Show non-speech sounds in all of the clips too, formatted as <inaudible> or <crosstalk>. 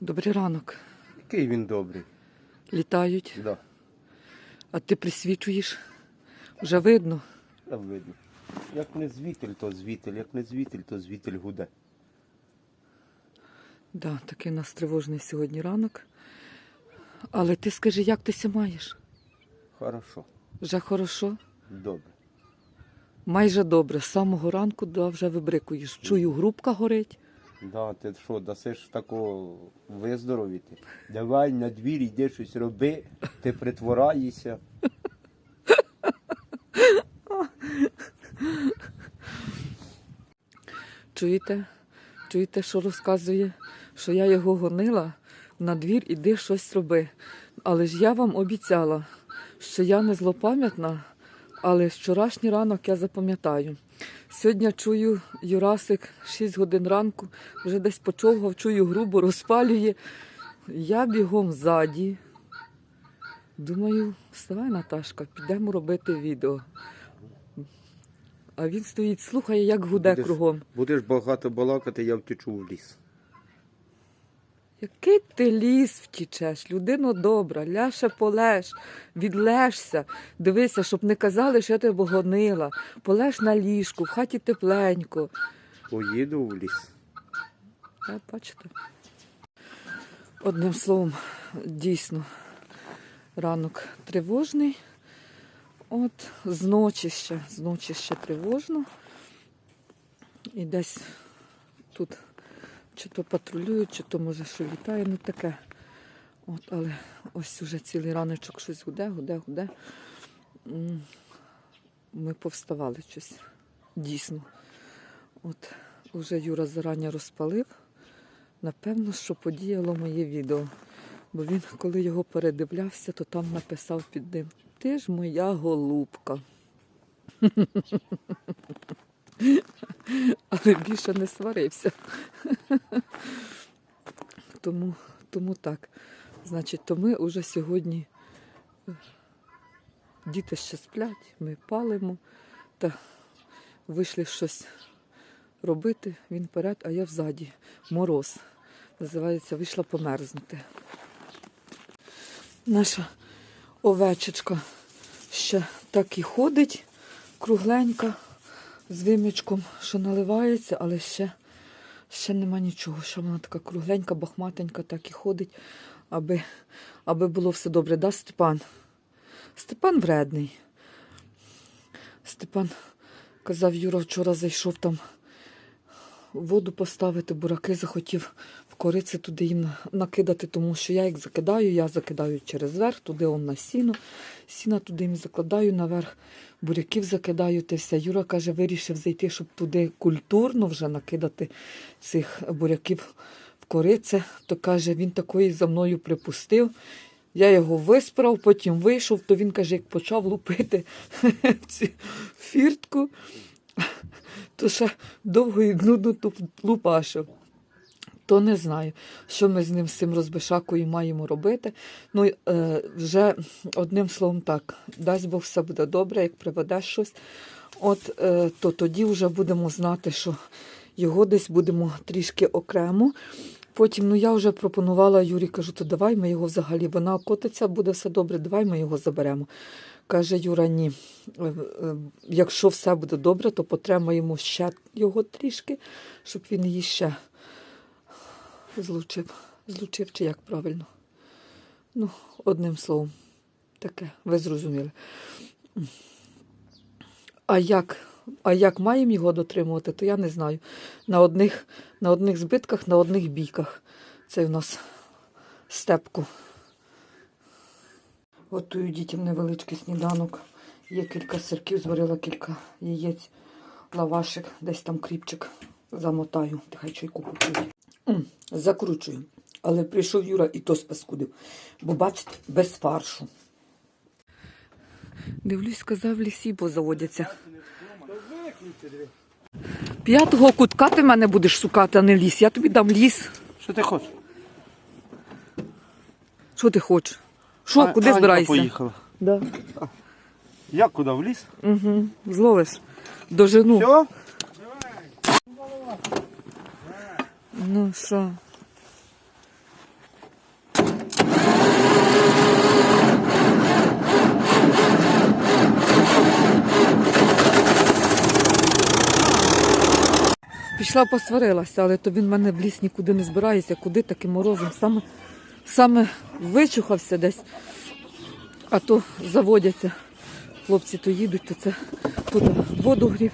Добрий ранок. Який він добрий. Літають, Да, а ти присвічуєш. Вже видно. там видно. Як не звітель, то звітель, як не звітель, то звітель гуде. Да, такий у нас тривожний сьогодні ранок. Але ти скажи, як ти ся маєш? Хорошо, Вже хорошо? добре. Майже добре. З самого ранку да, вже вибрикуєш. Чую, грубка горить. Да, ти що, дасиш такого виздоровіти? Давай на двір йди щось роби, ти притвораєшся. Чуєте? Чуєте, що розказує? Що я його гонила на двір, іди щось роби. Але ж я вам обіцяла, що я не злопам'ятна, але вчорашній ранок я запам'ятаю. Сьогодні чую Юрасик 6 годин ранку, вже десь почовгав, чую грубо, розпалює. Я бігом ззаді. Думаю, вставай, Наташка, підемо робити відео. А він стоїть, слухає, як гуде Будеш- кругом. Будеш багато балакати, я втечу в ліс. Який ти ліс втічеш, людино добра, ляше полеж, відлежся, дивися, щоб не казали, що я тебе гонила. Полеж на ліжку, в хаті тепленько. Поїду в ліс. А, бачите? Одним словом, дійсно, ранок тривожний. От з ночі ще, з ночі ще тривожно. І десь тут чи то патрулюють, чи то може що літає, ну таке. От, але ось уже цілий раночок щось гуде, гуде, гуде. Ми повставали щось. Дійсно. От уже Юра зарані розпалив. Напевно, що подіяло моє відео. Бо він, коли його передивлявся, то там написав під ним Ти ж моя голубка. <laughs> <laughs> Але більше не сварився. <laughs> Тому, тому так. Значить, то ми вже сьогодні е, діти ще сплять, ми палимо та вийшли щось робити, він вперед, а я взаді. Мороз. Називається, вийшла померзнути. Наша овечечка ще так і ходить, кругленька, з вимічком, що наливається, але ще, ще нема нічого. Що вона така кругленька, бахматенька, так і ходить, аби, аби було все добре. Да, Степан? Степан вредний. Степан казав, Юра вчора зайшов там воду поставити, бураки захотів в кориці туди їм накидати, тому що я їх закидаю, я закидаю через верх, туди он на сіно, сіна туди їм закладаю наверх, буряків закидаю, те все. Юра каже, вирішив зайти, щоб туди культурно вже накидати цих буряків в корице. То каже, він такої за мною припустив. Я його висправ, потім вийшов, то він каже, як почав лупити в <laughs> цю фіртку, то ще довго і нудно лупашив. То не знаю, що ми з ним з цим розбишакою маємо робити. Ну, е, вже одним словом так, дасть Бог все буде добре, як приведеш щось, от, е, то тоді вже будемо знати, що його десь будемо трішки окремо. Потім, ну я вже пропонувала Юрі, кажу, то давай ми його взагалі, вона котиться, буде все добре, давай ми його заберемо. Каже Юра, ні. Е, е, Якщо все буде добре, то потримаємо ще його трішки, щоб він її ще злучив. Злучив чи як правильно? Ну, одним словом, таке, ви зрозуміли. А як, а як маємо його дотримувати, то я не знаю. На одних, на одних збитках, на одних бійках. Це у нас степку. Готую дітям невеличкий сніданок. Є кілька сирків, зварила кілька яєць, лавашик, десь там кріпчик замотаю. Нехай чайку. М, Закручую. Але прийшов Юра і то спаскудив. Бо бачите, без фаршу. Дивлюсь, сказав, в лісі позаводяться. П'ятого кутка ти мене будеш шукати, а не ліс. Я тобі дам ліс. Що ти хочеш? Що ти хочеш? Що, А- куди Анька збираєшся? поїхала. Да. Як куди? В ліс? Угу. Зловиш. Дожену. Все? Ну що? Пішла посварилася, але то він мене в ліс нікуди не збирається, куди таким морозом. Саме, саме вичухався десь, а то заводяться. Хлопці то їдуть, то це тут воду грів,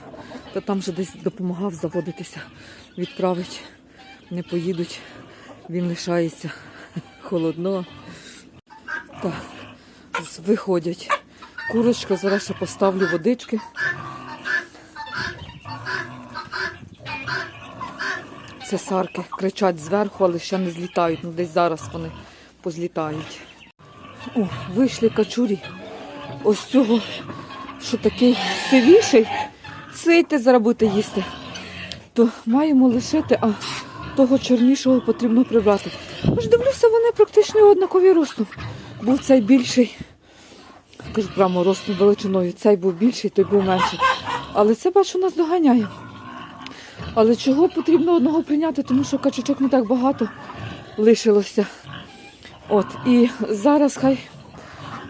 то там вже десь допомагав заводитися, відправить. Не поїдуть, він лишається <laughs> холодно. Так, виходять. Курочка, зараз ще поставлю водички. Це сарки кричать зверху, але ще не злітають. Ну десь зараз вони позлітають. О, вийшли качурі. Ось цього, що такий сивіший, зараз будете їсти. То маємо лишити, а того чорнішого потрібно прибрати. Аж дивлюся, вони практично однакові ростом. Був цей більший, кажу прямо ростом величиною. Цей був більший, той був менший. Але це бачу нас доганяє. Але чого потрібно одного прийняти, тому що качачок не так багато лишилося. От, і зараз хай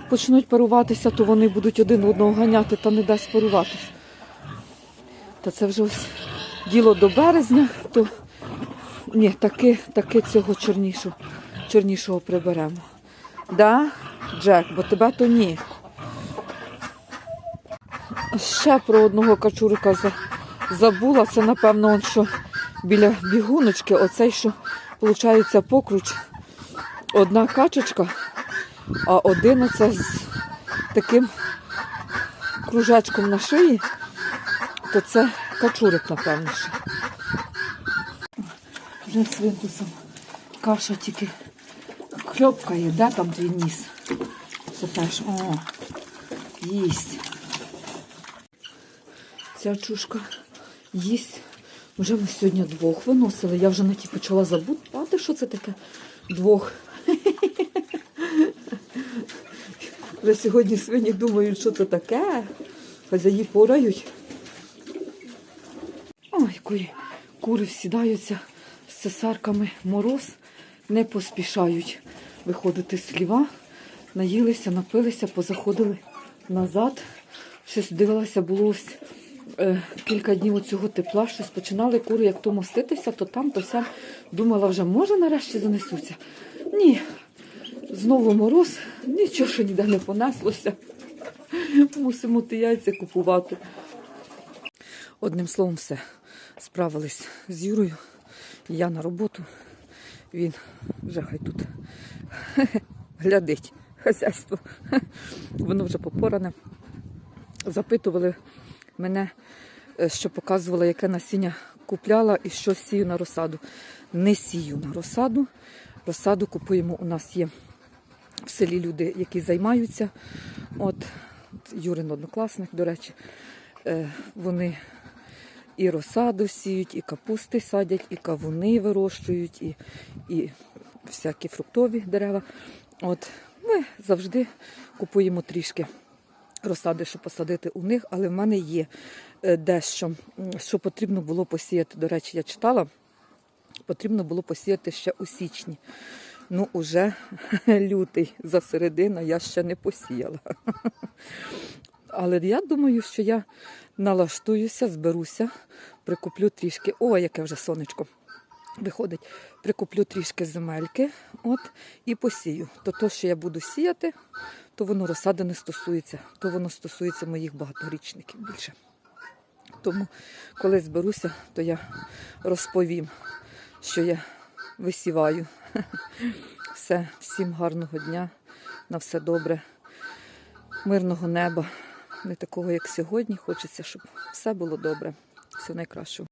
почнуть паруватися, то вони будуть один одного ганяти та не дасть паруватися. Та це вже ось діло до березня, то ні, таки, таки цього чорнішого, чорнішого приберемо. Да, Джек, бо тебе то ні. Ще про одного качурика за- забула. Це, напевно, он, що біля бігуночки, оцей, що виходить покруч. Одна качечка, а один оце з таким кружечком на шиї, то це качурик, напевно. ще. Вже свинтусом каша тільки хльопкає, де там твій ніс? Це теж, о, їсть. Ця чушка їсть. Вже ми сьогодні двох виносили. Я вже на ті почала забути, що це таке двох. Вже сьогодні свині думають, що це таке. Хазяї порають. Ой, курі, кури всідаються з цесарками мороз, не поспішають виходити з хліва. Наїлися, напилися, позаходили назад. Щось дивилася, було ось кілька днів цього тепла, щось починали кури як то моститися, то там, то сям. Думала, вже може нарешті занесуться. Ні, знову мороз, нічого ще ніде не понеслося. Мусимо ті яйця купувати. Одним словом, все. Справились з Юрою. Я на роботу. Він вже хай тут глядить хазяйство. Воно вже попоране. Запитували мене, е, що показувала, яке насіння купляла і що сію на розсаду. Не сію на розсаду. Розсаду купуємо. У нас є в селі люди, які займаються. От Юрин однокласник, до речі, е, вони і розсаду сіють, і капусти садять, і кавуни вирощують, і, і всякі фруктові дерева. От ми завжди купуємо трішки розсади, щоб посадити у них, але в мене є е, дещо, що потрібно було посіяти. До речі, я читала, потрібно було посіяти ще у січні. Ну, уже <laughs> лютий за середина я ще не посіяла. <laughs> Але я думаю, що я налаштуюся, зберуся, прикуплю трішки. О, яке вже сонечко виходить. Прикуплю трішки земельки от, і посію. То то, що я буду сіяти, то воно розсади не стосується, то воно стосується моїх багаторічників більше. Тому, коли зберуся, то я розповім, що я висіваю. <laughs> Все, всім гарного дня, на все добре, мирного неба, не такого, як сьогодні. Хочеться, щоб все було добре. Все найкращого.